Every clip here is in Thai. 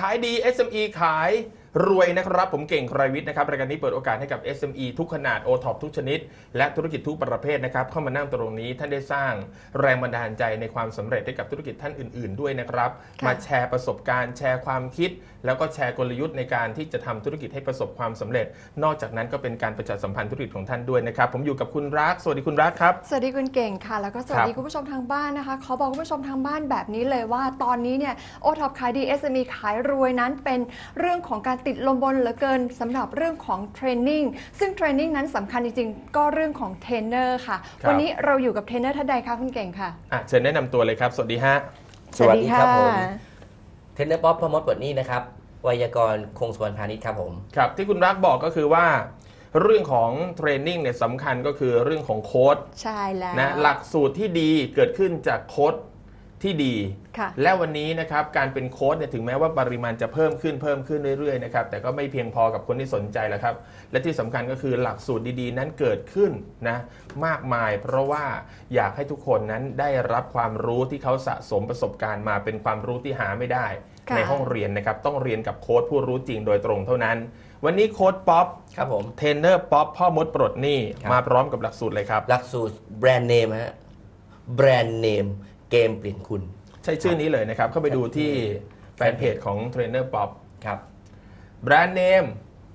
ขายดี SME ขาย รวยนะครับ ผมเก่งใครวิทย์นะครับรายการนี้เปิดโอกาสให้กับ SME ทุกขนาด o t o p ทุกชนิด และธุรกิจทุกประเภทนะครับเข้ามานั่งตรงนี้ท่านได้สร้างแรงบันดาลใจในความสำเร็จให้กับธุรกิจท่านอื่น ๆ ด้วยนะครับค่ะมาแชร์ประสบการณ์แชร์ความคิด แล้วก็แชร์กลยุทธ์ในการที่จะทำธุรกิจให้ประสบความสำเร็จ นอกจากนั้นก็เป็นการประชาสัมพันธ์ธุรกิจของท่านด้วยนะครับ ผมอยู่กับคุณรักสวัสดีคุณรักครับสวัสดีคุณเก่งค่ะ แล้วก็สวัสดีครับคุณผู้ชมทางบ้านนะคะขอบอกคุณผู้ชมทางบ้านแบบนี้เลยว่าตอนนี้เนี่ยโอท็อปขายดี SME ขายรวยนั้นเป็นเรื่องของการติดลมบนเหลือเกินสำหรับเรื่องของเทรนนิ่งซึ่งเทรนนิ่งนั้นสำคัญจริงๆ ก็เรื่องของเทรนเนอร์ค่ะ ครับ วันนี้เราอยู่กับเทรนเนอร์ท่านใดคะคุณเก่งค่ะอะเชิญแนะนำตัวเลยครับ สวัสดีฮะ สวัสดีครับผม เทรนเนอร์ป๊อปพมดปลดหนี้นะครับไวยากรณ์คงสวนพาณิชย์ครับผม ครับ ที่คุณรักบอกก็คือว่า เรื่องของเทรนนิ่งเนี่ยสำคัญก็คือเรื่องของโค้ดใช่แล้ว นะหลักสูตรที่ดีเกิดขึ้นจากโค้ด ที่ดี ค่ะ และวันนี้นะครับการเป็นโค้ดเนี่ยถึงแม้ว่าปริมาณจะเพิ่มขึ้นเพิ่มขึ้นเรื่อยๆนะครับแต่ก็ไม่เพียงพอกับคนที่สนใจแล้วครับ และที่สำคัญก็คือหลักสูตรดีๆ นั้นเกิดขึ้นนะมากมาย เพราะว่าอยากให้ทุกคนนั้นได้รับความรู้ที่เขาสะสมประสบการณ์มาเป็นความรู้ที่หาไม่ได้ ค่ะ ในห้องเรียนนะครับต้องเรียนกับโค้ดผู้รู้จริงโดยตรงเท่านั้น วันนี้โค้ดป๊อปครับผม เทรนเนอร์ป๊อปพ่อมดปลดหนี้ครับ มาพร้อมกับหลักสูตรเลยครับ หลักสูตรแบรนด์เนมฮะ แบรนด์เนม เกมเปลี่ยนคุณ ใช่ชื่อนี้เลยนะครับ เข้าไปดูที่แฟนเพจของเทรนเนอร์ป๊อปครับแบรนด์เนม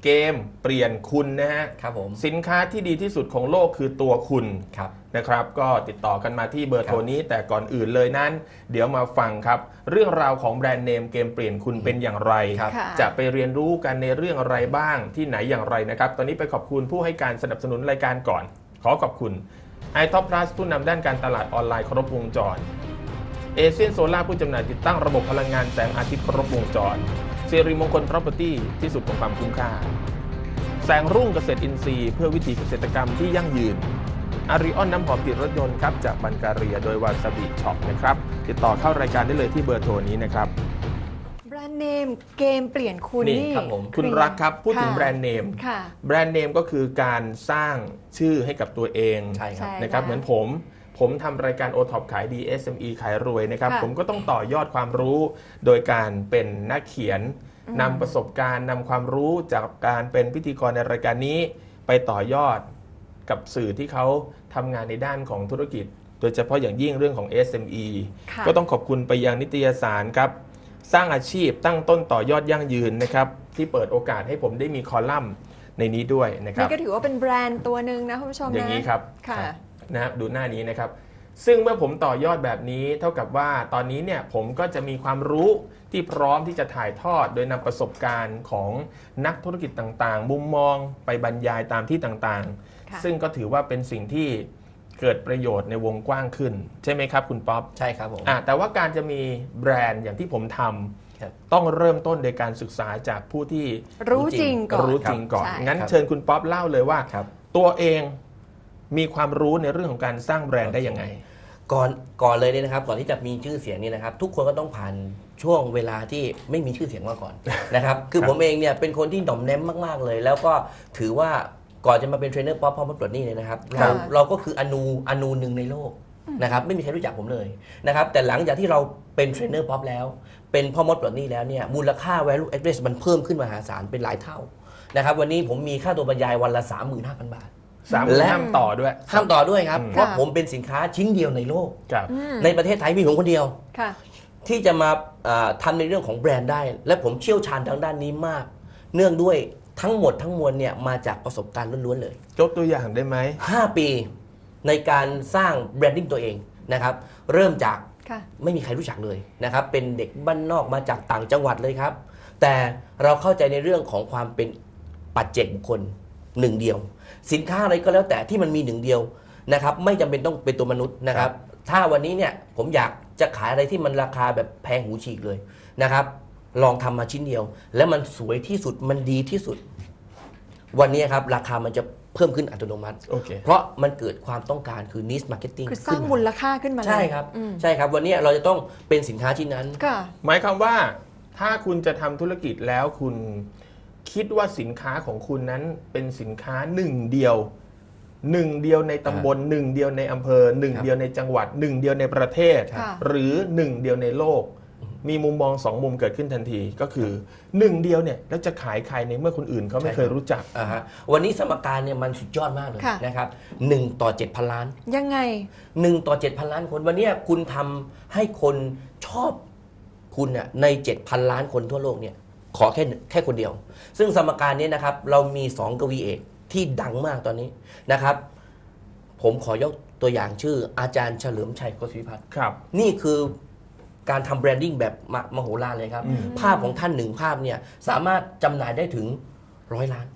เกมเปลี่ยนคุณนะฮะครับผมสินค้าที่ดีที่สุดของโลกคือตัวคุณครับนะครับ ก็ติดต่อกันมาที่เบอร์โทครรับนี้ แต่ก่อนอื่นเลยนั้น เดี๋ยวมาฟังครับ เรื่องราวของแบรนด์เนมเกมเปลี่ยนคุณเป็นอย่างไรครับค่ะจะไปเรียนรู้กันในเรื่องอะไรบ้างที่ไหนอย่างไรนะครับ ตอนนี้ไปขอบคุณผู้ให้การสนับสนุนรายการก่อน ขอขอบคุณ i t o p Plus ผู้นำด้านการตลาดออนไลน์ครบวงจรเอเชียนโซล่าผู้จำหน่ายติดตั้งระบบพลังงานแสงอาทิตย์ครบวงจรซีรีมงคล Property ที่สุดของความคุ้มค่า แสงรุ่งเกษตรอินทรีย์เพื่อวิถีเกษตรกรรมที่ยั่งยืนอาริออนน้ำหอมติดรถยนต์ครับจากบันการียโดยวาซาบิช็อปนะครับ ติดต่อเข้ารายการได้เลยที่เบอร์โทรนี้นะครับ นด์เนมเกมเปลี่ยนคุณนี่นี่ครับผมคุณรักครับพูดถึงค่ะแบรนด์เนมค่ะ แบรนด์เนมก็คือการสร้างชื่อให้กับตัวเองใช่ครับ ใช่นะครับ ค่ะเหมือนผม ผมทำรายการ o t o p ขายดี SME ขายรวยนะครับ ค่ะผมก็ต้องต่อยอดความรู้ โดยการเป็นนักเขียนนำประสบการณ์นำความรู้จากการเป็นพิธีกรในรายการนี้ ไปต่อยอดกับสื่อที่เขาทำงานในด้านของธุรกิจ โดยเฉพาะอย่างยิ่งเรื่องของ SME ค่ะ ก็ต้องขอบคุณไปยังนิตยสารครับ สร้างอาชีพตั้งต้นต่อยอดยั่งยืนนะครับที่เปิดโอกาสให้ผมได้มีคอลัมน์ในนี้ด้วยนะครับนี่ก็ถือว่าเป็นแบรนด์ตัวหนึ่งนะคุณผู้ชมนะอย่างนี้ครับค่ะนะครับดูหน้านี้นะครับ ซึ่งเมื่อผมต่อยอดแบบนี้เท่ากับว่าตอนนี้เนี่ยผมก็จะมีความรู้ที่พร้อมที่จะถ่ายทอด โดยนำประสบการณ์ของนักธุรกิจต่างๆ มุมมองไปบรรยายตามที่ต่างค่ะๆซึ่งก็ถือว่าเป็นสิ่งที่ เกิดประโยชน์ในวงกว้างขึ้น ใช่ไหมครับคุณป๊อปใช่ครับผม อะแต่ว่าการจะมีแบรนด์อย่างที่ผมทำครับต้องเริ่มต้นโดยการศึกษาจากผู้ที่รู้จริงก่อนรู้จริงก่อน ใช่งั้นครับ เชิญคุณป๊อปเล่าเลยว่า ครับ ตัวเองมีความรู้ในเรื่องของการสร้างแบรนด์ได้ยังไง ก่อนก่อนเลยเนี่ยนะครับก่อนที่จะมีชื่อเสียงเนี่ยนะครับ ทุกคนก็ต้องผ่านช่วงเวลาที่ไม่มีชื่อเสียงมาก่อน นะครับ คือครับผมเองเนี่ยเป็นคนที่หน่อมแนมมาก ๆเลย แล้วก็ถือว่า ก่อนจะมาเป็นเทรนเนอร์ป๊อปพอมาปลดหนี้เนี่ยนะครับครัเราบเราก็คืออนูอนูหนึ่งในโลกนะครับไม่มีใครรู้จักผมเลยนะครับแต่หลังจากที่เราเป็นเทรนเนอร์ป๊อปแล้ว เป็นพ่อมดปลดหนี้แล้วเนี่ยมูลค่า value address มันเพิ่มขึ้นมหาศาลเป็นหลายเท่านะครับวันนี้ผมมีค่าตัวบรรยายวันละ 35,000 บาทสามและห้ามต่อด้วย ห้ามต่อด้วยครับอืมเพราะค่ะผมเป็นสินค้าชิ้นเดียวในโลกครับอืมในประเทศไทยมีผมคนเดียวค่ะที่จะมาอ่าทำในเรื่องของแบรนด์ได้ และผมเชี่ยวชาญทางด้านนี้มาก เนื่องด้วย ทั้งหมดทั้งมวลเนี่ยมาจากประสบการณ์ล้วนๆเลย ยกตัวอย่างได้ไหม 5 ปีในการสร้างแบรนดิ้งตัวเองนะครับ เริ่มจากค่ะ ไม่มีใครรู้จักเลยนะครับ เป็นเด็กบ้านนอกมาจากต่างจังหวัดเลยครับ แต่เราเข้าใจในเรื่องของความเป็นปัจเจกบุคคลหนึ่งเดียว สินค้าอะไรก็แล้วแต่ที่มันมีหนึ่งเดียวนะครับ ไม่จำเป็นต้องเป็นตัวมนุษย์นะครับ ถ้าวันนี้เนี่ยผมอยากจะขายอะไรที่มันราคาแบบแพงหูฉีกเลยนะครับ ลองทำมาชิ้นเดียว แล้วมันสวยที่สุดมันดีที่สุด วันนี้ครับราคามันจะเพิ่มขึ้นอัตโนมัติโอเคเพราะมันเกิดความต้องการคือ niche marketing คือสร้างมูลค่าขึ้นมาเลยใช่ครับอืมใช่ครับ วันนี้เราจะต้องเป็นสินค้าชิ้นนั้นค่ะหมายความว่าถ้าคุณจะทำธุรกิจแล้วคุณคิดว่าสินค้าของคุณนั้นเป็นสินค้าหนึ่งเดียวหนึ่งเดียวในตำบลหนึ่งเดียวในอำเภอหนึ่งครับเดียวในจังหวัดหนึ่งเดียวในประเทศค่ะหรือหนึ่งเดียวในโลก มีมุมมองสองมุมเกิดขึ้นทันทีก็คือหนึ่งเดียวเนี่ยแล้วจะขายใครในเมื่อคนอื่นเขาไม่ใช่เคยรู้จัก อ่าฮะวันนี้สมการเนี่ยมันสุดยอดมากเลยค่ะ นะครับหนึ่งต่อเจ็ดพันล้านยังไง หนึ่งต่อเจ็ดพันล้านคนวันเนี้ยคุณทำให้คนชอบคุณน่ะในเจ็ดพันล้านคนทั่วโลกเนี่ยขอแค่แค่คนเดียว ซึ่งสมการนี้นะครับเรามีสองกวีเอกที่ดังมากตอนนี้นะครับ ผมขอยกตัวอย่างชื่ออาจารย์เฉลิมชัยโคศิวิพัฒน์ ครับ นี่คือ การทำแบรนดิ้งแบบมมโหฬารเลยครับ อืม ภาพของท่านหนึ่งภาพเนี่ยสามารถจำหน่ายได้ถึงร้อยล้าน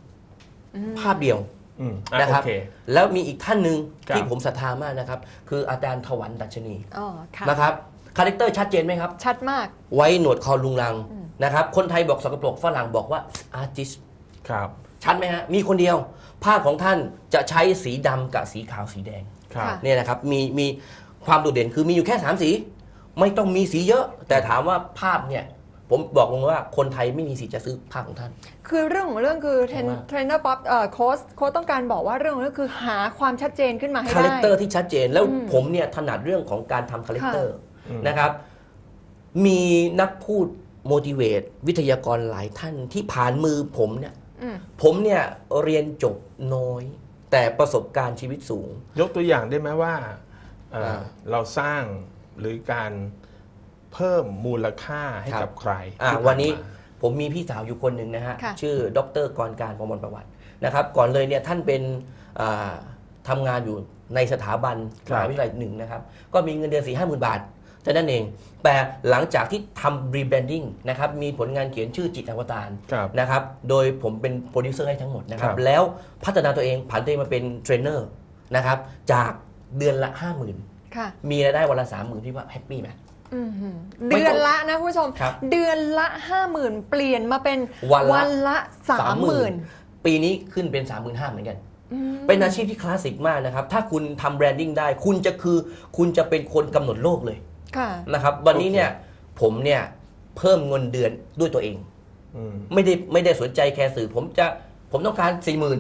ภาพเดียว อืม อะนะครับโอเค แล้วมีอีกท่านหนึ่งครับ ที่ผมศรัทธามากนะครับ คืออาจารย์ถวันดัชนีอ๋อค่ะ นะครับคาแรคเตอร์ชัดเจนไหมครับ ชัดมาก ไว้หนวดคอลุงลังอืม นะครับคนไทยบอกสกปรกฝรั่งบอกว่าอาร์ติสครับ ชัดไหมฮะ มีคนเดียว ภาพของท่านจะใช้สีดำกับสีขาวสีแดง ครับ ค่ะ เนี่ยนะครับมีมีความโดดเด่นคือมีอยู่แค่ 3 สี ไม่ต้องมีสีเยอะ แต่ถามว่าภาพเนี่ย ผมบอกตรงว่าคนไทยไม่มีสิทธิ์จะซื้อภาพของท่าน คือเรื่องของเรื่องคือเทรนว่า เทรนเนอร์ป๊อปเอ่อโค้ชโค้ชต้องการบอกว่าเรื่องของเรื่องคือหาความชัดเจนขึ้นมาให้คาแรได้คเตอร์ที่ชัดเจนแล้วอืมผมเนี่ยถนัดเรื่องของการทำคาแรคเตอร์อืม นะครับ มีนักพูด motivate วิทยากรหลายท่านที่ผ่านมือผมเนี่ย อืม ผมเนี่ยเรียนจบน้อย แต่ประสบการณ์ชีวิตสูง ยกตัวอย่างได้ไหมว่าเอ่ออ่าเราสร้าง หรือการเพิ่มมูลค่าให้ครับกับใครอ่าที่ผ่าวันนี้มา ผมมีพี่สาวอยู่คนหนึ่งนะฮะ ค่ะ ชื่อดรกรการประมวลประวัตินะครับ ก่อนเลยเนี่ยท่านเป็นอ่าทำงานอยู่ในสถาบันครับมหาวิทยาลัยหนึ่งนะครับ ก็มีเงินเดือน4ี่ห้าหมื่นบาทเท่านั้นเอง แต่หลังจากที่ทำรีแบรนดิ้งนะครับมีผลงานเขียนชื่อจิตอวตาร ครับ นะครับ โดยผมเป็นโปรดิวเซอร์ให้ทั้งหมดนะครับ ครับแล้วพัฒนาตัวเองผันตัวเองมาเป็นเทรนเนอร์นะครับ จากเดือนละ 50,000 ค่ะมีรายได้วันละ30,000พี่ว่าแฮปปี้ไหม อืมหือไม่เดืต้ออนงละนะคุณผู้ชม ครับเดือนละห้าหมื่นเปลี่ยนมาเป็นวันละ ละสามหมื่นปีนี้ขึ้นเป็น35,000เหมือนกันเป็นอาชีพที่คลาสสิกมากนะครับ ถ้าคุณทำแบรนดิ้งได้ คุณจะคือคุณจะเป็นคนกำหนดโลกเลยค่ะ นะครับ วันนี้เนี่ยผมเนี่ยเพิ่มเงินเดือนด้วยตัวเอง อืม ไม่ได้ไม่ได้สนใจแคร์สื่อ ผมจะผมต้องการ4ี่หมื่น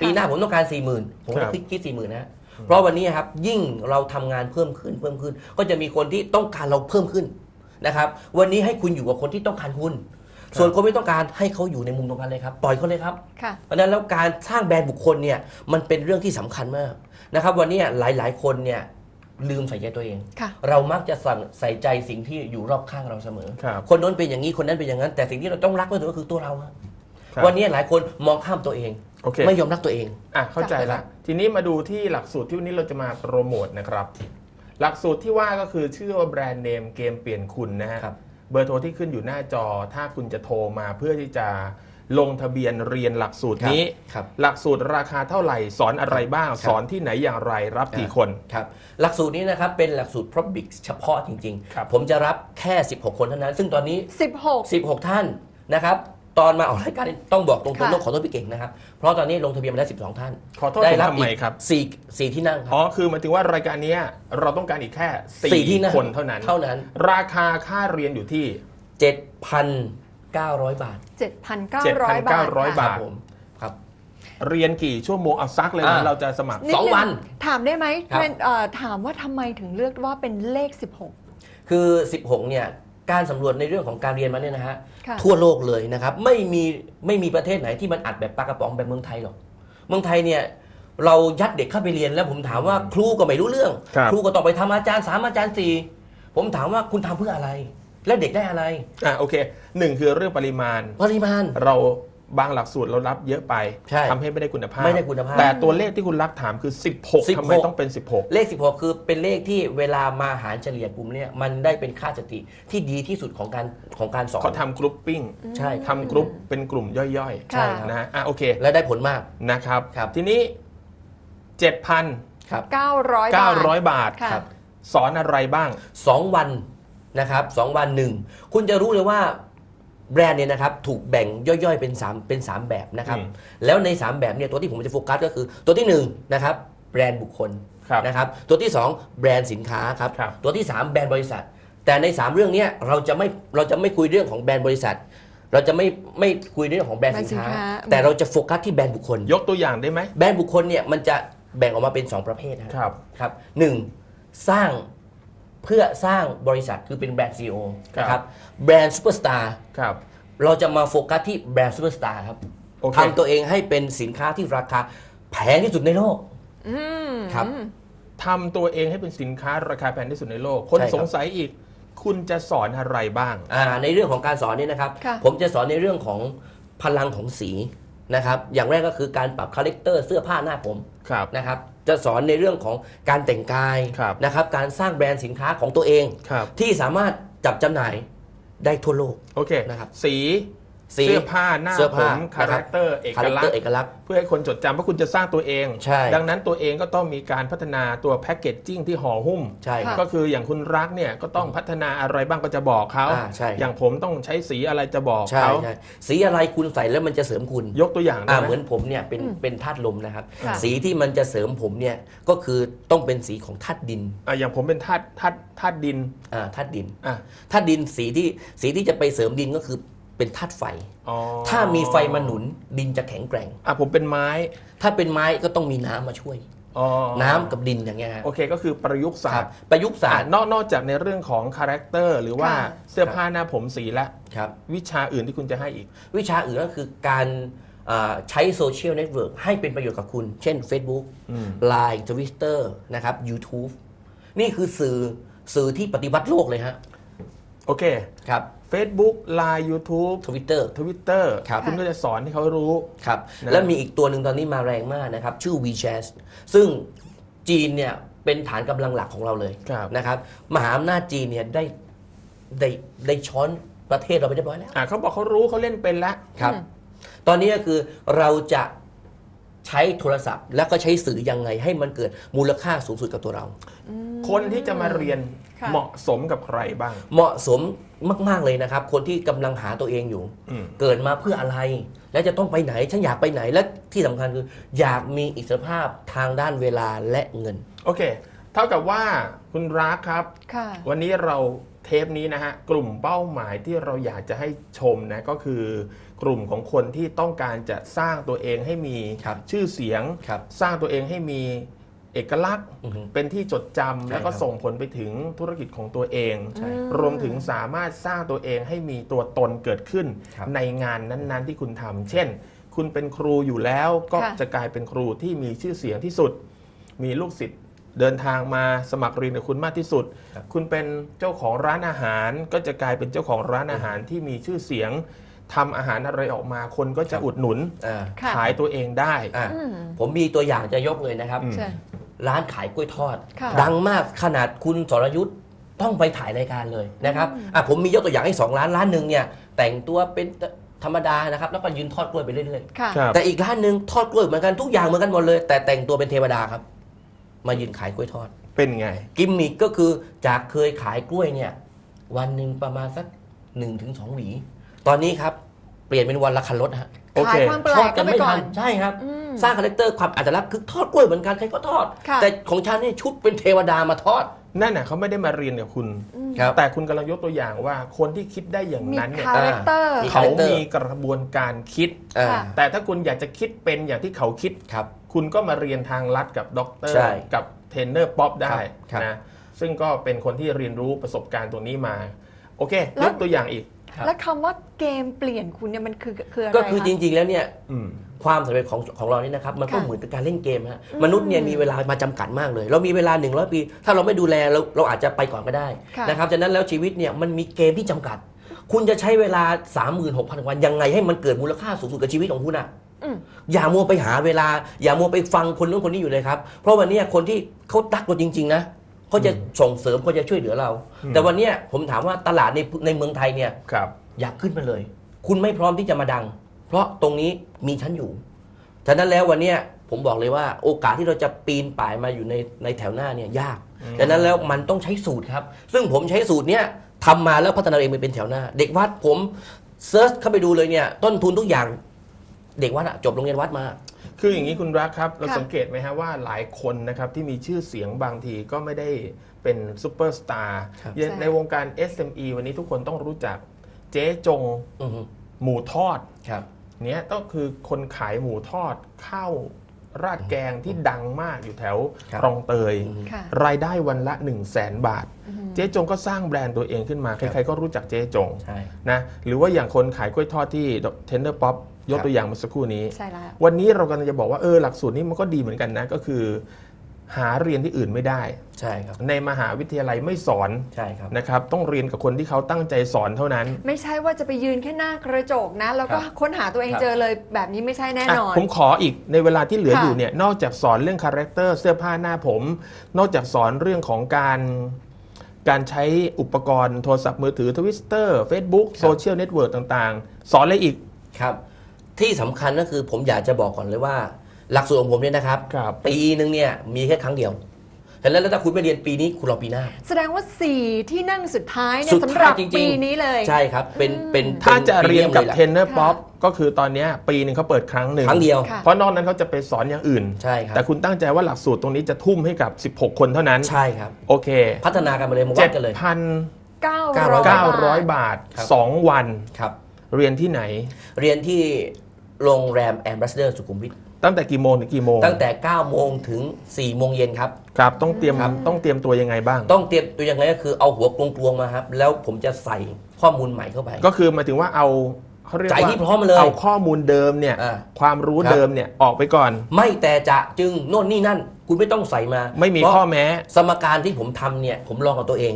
ปีหน้าผมต้องการ4ี่หมื่นผมครัก็บคิดคิดสี่หมื่นนะ เพราะวันนี้ครับยิ่งเราทำงานเพิ่มขึ้นเพิ่มขึ้น ก็จะมีคนที่ต้องการเราเพิ่มขึ้นนะครับ วันนี้ให้คุณอยู่กับคนที่ต้องการคุณ ส่วนคนไม่ต้องการให้เขาอยู่ในมุมตรงกันเลยครับ ปล่อยเขาเลยครับค่ะเพราะฉะนั้นแล้วการสร้างแบรนด์บุคคลเนี่ยมันเป็นเรื่องที่สำคัญมากนะครับ วันนี้หลาย ๆ คนเนี่ยลืมใส่ใจตัวเองค่ะเรามักจะสั่งใส่ใจสิ่งที่อยู่รอบข้างเราเสมอครับคนโน้นเป็นอย่างนี้ คนนั้นเป็นอย่างนั้น แต่สิ่งที่เราต้องรักมากที่สุดก็คือตัวเราอะครับวันนี้หลายคนมองข้ามตัวเอง โอเคไม่ยอมรักตัวเอง อะเข้าใจครัละบทีนี้มาดูที่หลักสูตรที่วันนี้เราจะมาโปรโมทนะครับ หลักสูตรที่ว่าก็คือชื่อว่าแบรนด์เนมเกมเปลี่ยนคุณนะฮะครับเบอร์โทรที่ขึ้นอยู่หน้าจอ ถ้าคุณจะโทรมาเพื่อที่จะลงทะเบียนเรียนหลักสูตรนี้ครับหลักสูตรราคาเท่าไหร่ สอนอะไรบ้างครับสอนที่ไหนอย่างไรรับกี่คนครับหลักสูตรนี้นะครับเป็นหลักสูตร p r o b i x เฉพาะจริงครับๆผมจะรับแค่ 16 คนเท่านั้น ซึ่งตอนนี้สิบหก16 ท่านนะครับ ตอนมาออกรายการนี่ต้องบอกตรงๆค่ะ ต้องขอโทษพี่เก่งนะครับ เพราะตอนนี้ลงทะเบียนมาแล้ว12 ท่านขอโทษได้ผมรัทำไมครับ สี่สี่ที่นั่งครัอ๋อคือหมายถึงว่ารายการเนี้ยเราต้องการอีกแค่สี่ที่นั่งคนเท่านั้น เท่านั้น ราคาค่าเรียนอยู่ที่ 7,900 บาทเจ็ดพันเก้าร้อยบาท7,900 ค่ะ บาทผมครับ เรียนกี่ชั่วโมงเอาซักเลยนะอ่า เราจะสมัครนิดสองนึวัน ถามได้ไหมครับ เป็นเอ่อถามว่าทำไมถึงเลือกว่าเป็นเลข16คือ 16 เนี่ย การสำรวจในเรื่องของการเรียนมาเนี่ยนะฮะค่ะ ทั่วโลกเลยนะครับไม่มีไม่มีประเทศไหนที่มันอัดแบบปลากระป๋องแบบเมืองไทยหรอกเมืองไทยเนี่ยเรายัดเด็กเข้าไปเรียนแล้วผมถามว่าครูก็ไม่รู้เรื่องครับ ครูก็ต้องไปทำอาจารย์สามอาจารย์สี่ผมถามว่าคุณทำเพื่ออะไร และเด็กได้อะไร อ่าโอเคหนึ่งคือเรื่องปริมาณ ปริมาณ เรา บางหลักสูตรเรารับเยอะไปใช่ทำให้ไม่ได้คุณภาพ ไม่ได้คุณภาพแต่ตัวเลขที่คุณรักถามคือ 16 16 ทำไมต้องเป็น 16 เลข 16 คือเป็นเลขที่เวลามาหารเฉลี่ยกลุ่มเนี่ยมันได้เป็นค่าสถิติที่ดีที่สุดของการของการสอน เขาทำกรุ๊ปปิ้งใช่ ทำกรุ๊ปเป็นกลุ่มย่อยค่ะๆนะอะโอเคและได้ผลมาก นะครับ ครับ ทีนี้7,900ครับ 900 บาทบาท ค่ะครับสอนอะไรบ้างสองวันนะครับสองวันหนึ่ง คุณจะรู้เลยว่า แบรนด์เนี่ยนะครับถูกแบ่งย่อยๆเป็น3เป็น 3 แบบนะครับอืม แล้วใน 3 แบบเนี่ยตัวที่ผมจะโฟกัสก็คือตัวที่1นะครับแบรนด์บุคคลครับ นะครับตัวที่ 2 แบรนด์สินค้าครับครับ ตัวที่ 3 แบรนด์บริษัท แต่ใน 3 เรื่องเนี้ยเราจะไม่เราจะไม่คุยเรื่องของแบรนด์บริษัท เราจะไม่ไม่คุยเรื่องของแบรนด์สินค้า แบรนด์สินค้า แต่เราจะโฟกัสที่แบรนด์บุคคล ยกตัวอย่างได้ไหมแบรนด์บุคคลเนี่ยมันจะแบ่งออกมาเป็น 2 ประเภทนะครับ ครับครับหนึ่งสร้าง เพื่อสร้างบริษัทคือเป็นแบรนด์ CEO ครับ นะครับแบรนด์ซูเปอร์สตาร์ครับ เราจะมาโฟกัสที่แบรนด์ซูเปอร์สตาร์ครับโอเค ทำตัวเองให้เป็นสินค้าที่ราคาแพงที่สุดในโลก อืมครับ ทำตัวเองให้เป็นสินค้าราคาแพงที่สุดในโลก คนใช่ครับ สงสัยอีก คุณจะสอนอะไรบ้าง อ่าในเรื่องของการสอนเนี่ยนะครับ ค่ะ ผมจะสอนในเรื่องของพลังของสี นะครับอย่างแรกก็คือการปรับคาแรคเตอร์เสื้อผ้าหน้าผมครับ นะครับจะสอนในเรื่องของการแต่งกายครับนะครับการสร้างแบรนด์สินค้าของตัวเอง ครับ ที่สามารถจับจำหน่ายได้ทั่วโลกโอเคนะครับ สี สีเสื้อผ้าหน้าเสื้อผผ้ามคาแรคเตอร์เอกคาแรคลักเตอษร์ณ์เอกลักษณ์ เพื่อให้คนจดจำว่าคุณจะสร้างตัวเอง ใช่ ดังนั้นตัวเองก็ต้องมีการพัฒนาตัวแพคเกจจิ้งที่ห่อหุ้ม ใช่ครับ ก็คืออย่างคุณรักเนี่ยก็ต้องพัฒนาอะไรบ้างก็จะบอกเขาอ่าใช่ อย่างผมต้องใช้สีอะไรจะบอกใช่เขาใช่สีอะไรคุณใส่แล้วมันจะเสริมคุณยกตัวอย่างได้อ่าไหมเหมือนผมเนี่ยเป็นเป็นธาตุลมนะครับ ค่ะ สีที่มันจะเสริมผมเนี่ยก็คือต้องเป็นสีของธาตุดินอะอย่างผมเป็นธาตุธาตุธาตุดินอ่าธาตุดินอะธาตุดินสีที่สีที่จะไปเสริมดินก็คือ เป็นธาตุไฟ อ๋อถ้ามีไฟมาหนุนดินจะแข็งแกร่ง อะผมเป็นไม้ถ้าเป็นไม้ก็ต้องมีน้ำมาช่วย อ๋อน้ำกับดินอย่างเงี้ยฮะโอเคก็คือประยุกต์ศาคสรัตบร์ประยุกต์ศาอะสตร์นอกนอกจากในเรื่องของคาแรคเตอร์หรือว่าค่ะ เสื้อผ้าหน้าผมสีและ ครับ วิชาอื่นที่คุณจะให้อีก วิชาอื่นก็คือการอ่าใช้โซเชียลเน็ตเวิร์กให้เป็นประโยชน์กับคุณ เช่น Facebook อืม Line Twitter นะครับ YouTube นี่คือสื่อสื่อที่ปฏิวัติโลกเลยฮะ โอเค ครับ Facebook Line YouTube Twitter Twitter ครับคุณก็จะสอนให้เขารู้ ครับ นะแล้วมีอีกตัวหนึ่งตอนนี้มาแรงมากนะครับ ชื่อ WeChat ซึ่งจีนเนี่ยเป็นฐานกำลังหลักของเราเลยครับ นะครับ มหาอำนาจจีนเนี่ยได้ได้ได้ช้อนประเทศเราไปเรียบร้อยแล้ว อะเขาบอกเขารู้เขาเล่นเป็นแล้ว ครับ ตอนนี้ก็คือเราจะใช้โทรศัพท์ แล้วก็ใช้สื่อยังไงให้มันเกิดมูลค่าสูงสุดกับตัวเรา คนที่จะมาเรียนค่ะ เหมาะสมกับใครบ้าง เหมาะสมมากๆเลยนะครับ คนที่กำลังหาตัวเองอยู่ อืม เกิดมาเพื่ออะไร และจะต้องไปไหน ฉันอยากไปไหนและที่สำคัญคือ อยากมีอิสรภาพทางด้านเวลาและเงิน โอเค เท่ากับว่าคุณรักครับ ค่ะ วันนี้เราเทปนี้นะฮะ กลุ่มเป้าหมายที่เราอยากจะให้ชมนะ ก็คือกลุ่มของคนที่ต้องการจะสร้างตัวเองให้มีครับชื่อเสียง ครับ สร้างตัวเองให้มี เอกลักษณ์อือฮึเป็นที่จดจำใช่แล้วก็ครับส่งผลไปถึงธุรกิจของตัวเองใช่รวมถึงสามารถสร้างตัวเองให้มีตัวตนเกิดขึ้นครับในงานนั้นๆ ที่คุณทำเช่น คุณเป็นครูอยู่แล้วก็ค่ะจะกลายเป็นครูที่มีชื่อเสียงที่สุด มีลูกศิษย์เดินทางมาสมัครเรียนกับคุณมากที่สุดครับคุณเป็นเจ้าของร้านอาหาร ก็จะกลายเป็นเจ้าของร้านอาหารที่มีชื่อเสียงทำอาหารอะไรออกมาคนก็จะอุดหนุนอ่าค่ะขายตัวเองได้อ่าอืมผมมีตัวอย่างจะยกเลยนะครับอืมเชิญ ร้านขายกล้วยทอด ค่ะดังมากขนาดคุณสรยุทธ์ต้องไปถ่ายรายการเลยนะครับอะผมมียกตัวอย่างให้สองร้านร้านหนึ่งเนี่ยแต่งตัวเป็นธรรมดานะครับแล้วก็ยืนทอดกล้วยไปเรื่อยค่ะ ครับ ๆแต่อีกร้านหนึ่งทอดกล้วยเหมือนกันทุกอย่างเหมือนกันหมดเลย แต่แต่งตัวเป็นเทวดาครับ มายืนขายกล้วยทอด เป็นไง กิมมิกก็คือจากเคยขายกล้วยเนี่ยวันหนึ่งประมาณสัก1นถึงสหวี ตอนนี้ครับ เปลี่ยนเป็นวันละคันรถฮะโอเค ขายความแปลทอดกกักันนไปไม่ก่อทัน นใช่ครับ อืม สร้างคาแรคเตอร์ความอัตลักษณ์คือทอดกล้วยเหมือนกันใครก็ทอดค่ะแต่ของฉันนี่ชุดเป็นเทวดามาทอดนั่นน่ะเขาไม่ได้มาเรียนกับคุณครับแต่คุณกำลังยกตัวอย่างว่าคนที่คิดได้อย่างมีนั้นเนี่ยคาแรคเตอร์มีเขา character มีกระบวนการคิดอ่าค่ะแต่ถ้าคุณอยากจะคิดเป็นอย่างที่เขาคิดครับ คุณก็มาเรียนทางลัดกับด็อกเตอร์ใช่กับเทรนเนอร์ป๊อปได้ครับนะซึ่งก็เป็นคนที่เรียนรู้ประสบการณ์ตัวนี้มา โอเคแล้ยวกตัวอย่างอีกครับแล้วคำว่าเกมเปลี่ยนคุณเนี่ยมันคือคืออะไรก็คือคะจริง ๆ แล้วเนี่ยอืม ความสำเร็จของของเรานี่นะครับมันก็ค่ะเหมือนกับการเล่นเกมฮะอืมมนุษย์เนี่ยมีเวลามาจำกัดมากเลย เรามีเวลา 100 ปี ถ้าเราไม่ดูแลเราเราอาจจะไปก่อนก็ได้ค่ะนะครับฉะนั้นแล้วชีวิตเนี่ยมันมีเกมที่จำกัด คุณจะใช้เวลา 36,000 วันยังไงให้มันเกิดมูลค่าสูงสุดกับชีวิตของคุณอะอืม อย่ามัวไปหาเวลา อย่ามัวไปฟังคนนู้นคนนี้อยู่เลยครับ เพราะวันเนี้ยคนที่เขาตักเราจริง ๆ นะเขาจะส่งเสริมเขาจะช่วยเหลือเรา อืม แต่วันเนี้ยผมถามว่าตลาดในในเมืองไทยเนี่ยครับ อยากขึ้นมาเลย คุณไม่พร้อมที่จะมาดัง เพราะตรงนี้มีฉันอยู่ ฉะนั้นแล้ววันเนี้ยผมบอกเลยว่าโอกาสที่เราจะปีนป่ายมาอยู่ในในแถวหน้าเนี่ยยาก ฉะนั้นแล้วมันต้องใช้สูตรครับ ซึ่งผมใช้สูตรเนี้ยทำมาแล้วพัฒนาเองไปเป็นแถวหน้า เด็กวัดผมเซิร์ชเข้าไปดูเลยเนี่ยต้นทุนทุกอย่างเด็กวัดอะจบโรงเรียนวัดมา คืออย่างนี้คุณรักครับ เราค่ะสังเกตไหมฮะว่าหลายคนนะครับที่มีชื่อเสียงบางทีก็ไม่ได้เป็นซูเปอร์สตาร์ครับใช่ในวงการ SME วันนี้ทุกคนต้องรู้จักเจ๊จงอือฮึหมูทอดครับ เนี้ยก็คือคนขายหมูทอดข้าวราดแกงที่ดังมากอยู่แถวครับคลองเตยอือฮึค่ะรายได้วันละ 1 0 0 0 0แสนบาทอืมเจ๊จงก็สร้างแบรนด์ตัวเองขึ้นมา ใครๆก็รู้จักเจ๊จงใช่ นะหรือว่าอย่างคนขายกล้วยทอดที่เทนเดอร์ป๊อปยกครับตัวอย่างเมื่อสักครู่นี้ ใช่แล้ว วันนี้เรากำลังจะบอกว่าเออหลักสูตรนี้มันก็ดีเหมือนกันนะ ก็คือ หาเรียนที่อื่นไม่ได้ ใช่ครับ ในมหาวิทยาลัยไม่สอนใช่ครับ นะครับ ต้องเรียนกับคนที่เขาตั้งใจสอนเท่านั้น ไม่ใช่ว่าจะไปยืนแค่หน้ากระจกนะ แล้วก็ครับ ค้นหาตัวเองครับเจอเลยแบบนี้ไม่ใช่แน่นอนอะผมขออีกในเวลาที่เหลือค่ะ อยู่เนี่ยนอกจากสอนเรื่องคาแรคเตอร์เสื้อผ้าหน้าผม นอกจากสอนเรื่องของการ การใช้อุปกรณ์โทรศัพท์มือถือทวิสเตอร์เฟซบุ๊กครับ โซเชียลเน็ตเวิร์กต่างๆ สอนอะไรอีก ครับ ที่สำคัญก็คือผมอยากจะบอกก่อนเลยว่า หลักสูตรของผมเนี่ยนะครับ ครับปีหนึ่งเนี่ยมีแค่ครั้งเดียวเห็นแล้วแล้วถ้าคุณไม่เรียนปีนี้คุณรอปีหน้า แสดงว่า 4 ที่นั่งสุดท้ายเนี่สุยดสำหรับท้ายจริงๆ ปีนี้เลย ใช่ครับ เป็นเป็นถ้าจะเรียนกับป็เทรนเนอร์ลยป๊อปค่ะก็คือตอนเนี้ยปีหนึ่งเขาเปิดครั้งหนึ่งครั้งเดียว ค่ะ เพราะนอกนั้นเขาจะไปสอนอย่างอื่น ใช่ครับ แต่คุณตั้งใจว่าหลักสูตรตรงนี้จะทุ่มให้กับ 16 คนเท่านั้น ใช่ครับ โอเคพัฒนากันมาเลยมาวัดกันเลย900 7,900 บาท ครับ 2 วัน ครับ เรียนที่ไหน เรียนที่โรงแรมแอมบาสเดอร์สุขุมวิท ตั้งแต่กี่โมงถึงกี่โมงตั้งแต่9โมงถึง4โมงเย็นครับ ครับต้องเตรียมครับต้องเตรียมตัวยังไงบ้าง ต้องเตรียมตัวยังไงก็คือเอาหัวกลวงๆมาครับ แล้วผมจะใส่ข้อมูลใหม่เข้าไป ก็คือหมายถึงว่าเอาเขาเรียกจ่ายว่าที่พร้อมมาเลยเอาข้อมูลเดิมเนี่ยอ่าความรู้ครับเดิมเนี่ยออกไปก่อน ไม่แต่จะจึงโน่นนี่นั่น คุณไม่ต้องใส่มาไม่มีเพราะข้อแม้ สมการที่ผมทำเนี่ยผมลองกับตัวเอง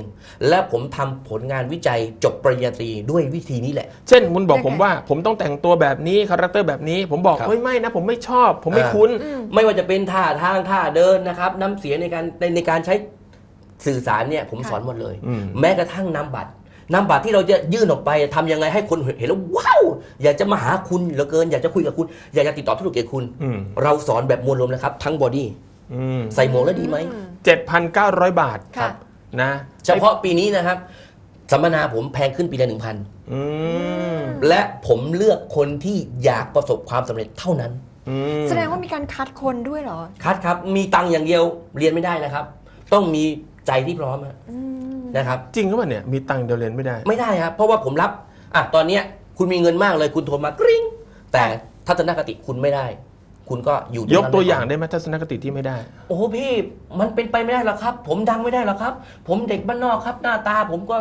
และผมทำผลงานวิจัยจบปริญญาตรีด้วยวิธีนี้แหละ เช่นคุณบอกยังไงผมว่าผมต้องแต่งตัวแบบนี้คาแรคเตอร์แบบนี้ ผมบอกครับ เฮ้ยไม่นะ ผมไม่ชอบ ผมไม่อ่าคุ้นอืมไม่ว่าจะเป็นท่าทางท่าเดินนะครับน้ำเสียงในการในในการใช้สื่อสารเนี่ยผมค่ะสอนหมดเลย อืม แม้กระทั่งนามบัตรนามบัตรที่เราจะยื่นออกไปทำยังไงให้คนเห็นแล้วว้าวอยากจะมาหาคุณเหลือเกิน อยากจะคุยกับคุณ อยากจะติดต่อธุรกิจกับคุณ อืม เราสอนแบบมวลรวมนะครับ ทั้งบอดี้อืม ใส่หมวกแล้วดีไหมเจ็ดพันเก้าร้อยบาทค่ะ นะเฉพาะปีนี้นะครับ สัมมนาผมแพงขึ้นปีละหนึ่งพันอืมและผมเลือกคนที่อยากประสบความสำเร็จเท่านั้น อืมแสดงว่ามีการคัดคนด้วยเหรอคัดครับมีตังค์อย่างเดียวเรียนไม่ได้นะครับ ต้องมีใจที่พร้อมฮะอืมนะครับ จริงหรือเปล่าเนี่ยมีตังค์เดียวเรียนไม่ได้ ไม่ได้ครับ เพราะว่าผมรับอะตอนเนี้ยคุณมีเงินมากเลยคุณโทรมากริ๊งแต่ทัศนคติคุณไม่ได้ คุณก็อยู่ตรงยนั้นกตัวอย่างไปได้ไหมทัศนคติที่ไม่ได้ โอ้โหพี่มันเป็นไปไม่ได้หรอกครับ ผมดังไม่ได้หรอกครับ ผมเด็กบ้านนอกครับ หน้าตาผมก็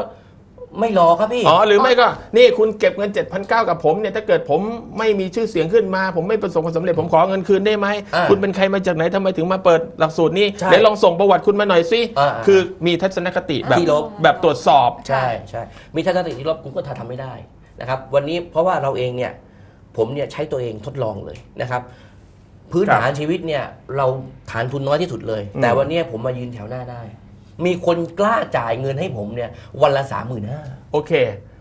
ไม่หล่อครับพี่ อ๋อหรือไม่ก็ นี่คุณเก็บเงิน 7,900 กับผมเนี่ยถ้าเกิดผมไม่มีชื่อเสียงขึ้นมา ผมไม่ประสบความสำเร็จผมขอเงินคืนได้ไหม อ่าคุณเป็นใครมาจากไหนทำไมถึงมาเปิดหลักสูตรนี้ใช่เดี๋ยวลองส่งประวัติคุณมาหน่อยสิอ่าคือมีทัศนคติแบบที่ลบ แบบตรวจสอบ ใช่ใช่มีทัศนคติที่ลบคุณก็ทำไม่ได้นะครับ วันนี้เพราะว่าเราเองเนี่ย ผมเนี่ยใช้ตัวเองทดลองเลยนะครับ พื้นครับฐานชีวิตเนี่ยเราฐานทุนน้อยที่สุดเลยอืมแต่วันนี้ผมมายืนแถวหน้าได้ มีคนกล้าจ่ายเงินให้ผมเนี่ยวันละสามหมื่นห้าโอเค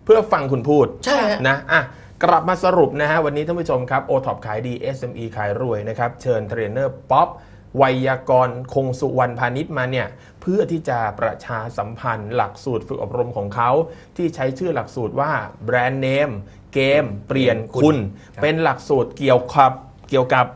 เพื่อฟังคุณพูดใช่ฮะนะอะกลับมาสรุปนะฮะ วันนี้ท่านผู้ชมครับ o t o p ขายดี SME ขายรวยนะครับ เชิญเทรนเนอร์ป๊อปไวยากรณ์คงสุวรรณพาณิชย์มาเนี่ย เพื่อที่จะประชาสัมพันธ์ หลักสูตรฝึกอบรมของเขา ที่ใช้ชื่อหลักสูตรว่าแบรนด์เนมเกม เปลี่ยนคุณครับเป็นหลักสูตรเกี่ยวกับเกี่ยวกับ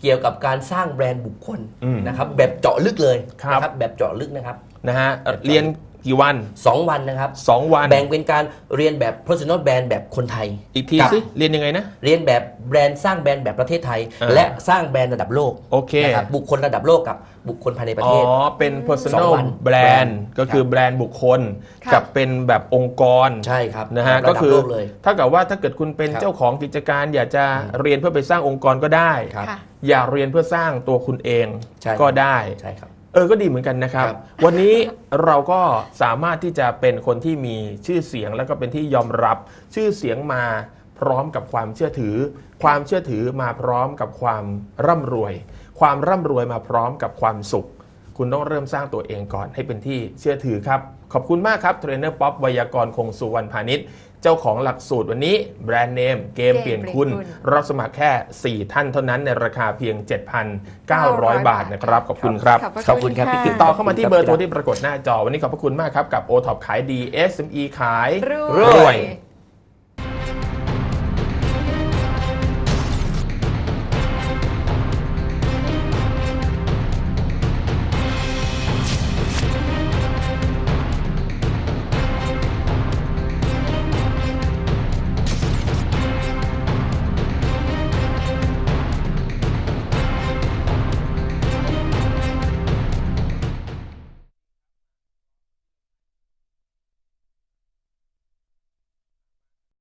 เกี่ยวกับการสร้างแบรนด์บุคคลอืมนะครับแบบเจาะลึกเลยครับนะแบบเจาะลึกนะครับนะฮะเรียน กี่วันสองวันนะครับ 2 วัน แบ่งเป็นการเรียนแบบ personal brand แบบคนไทย อีกทีกับสิ เรียนยังไงนะ เรียนแบบแบรนด์สร้างแบรนด์แบบประเทศไทยเออและสร้างแบรนด์ระดับโลกโอเคนะครับบุคคลระดับโลกกับบุคคลภายในประอ๋เทอศเป็นสอง personal วัน brand ก็คือครับแบรนด์บุคคลค่ะกับเป็นแบบองค์กร ใช่ครับ นะฮะระก็ดับคือโลกเลยถ้ากับว่าถ้าเกิดคุณเป็นครับเจ้าของกิจการ อยากจะเรียนเพื่อไปสร้างองค์กรก็ได้ครับค่ะอยากเรียนเพื่อสร้างตัวคุณเองใช่ครับก็ได้ ใช่ครับ เออก็ดีเหมือนกันนะครับครับ วันนี้เราก็สามารถที่จะเป็นคนที่มีชื่อเสียงแล้วก็เป็นที่ยอมรับชื่อเสียงมาพร้อมกับความเชื่อถือ ความเชื่อถือมาพร้อมกับความร่ำรวย ความร่ำรวยมาพร้อมกับความสุข คุณต้องเริ่มสร้างตัวเองก่อนให้เป็นที่เชื่อถือครับ ขอบคุณมากครับเทรนเนอร์ป๊อปไวยากรณ์คงสุวรรณพาณิชย์เจ้าของหลักสูตรวันนี้แบรนด์เนมเกมเกมเปลี่ยนคุณเปลี่ยนคุณ รับสมัครแค่ 4 ท่านเท่านั้นในราคาเพียง 7,900 บาทนะครับ ขอบคุณครับ ขอบพระขอบคุณครับะพี่ติดต่อเข้ามาที่เบอร์โทรที่ปรากฏหน้าจอ วันนี้ขอบพระคุณมากครับ กับ o t o p ขายดี SME ขายรวย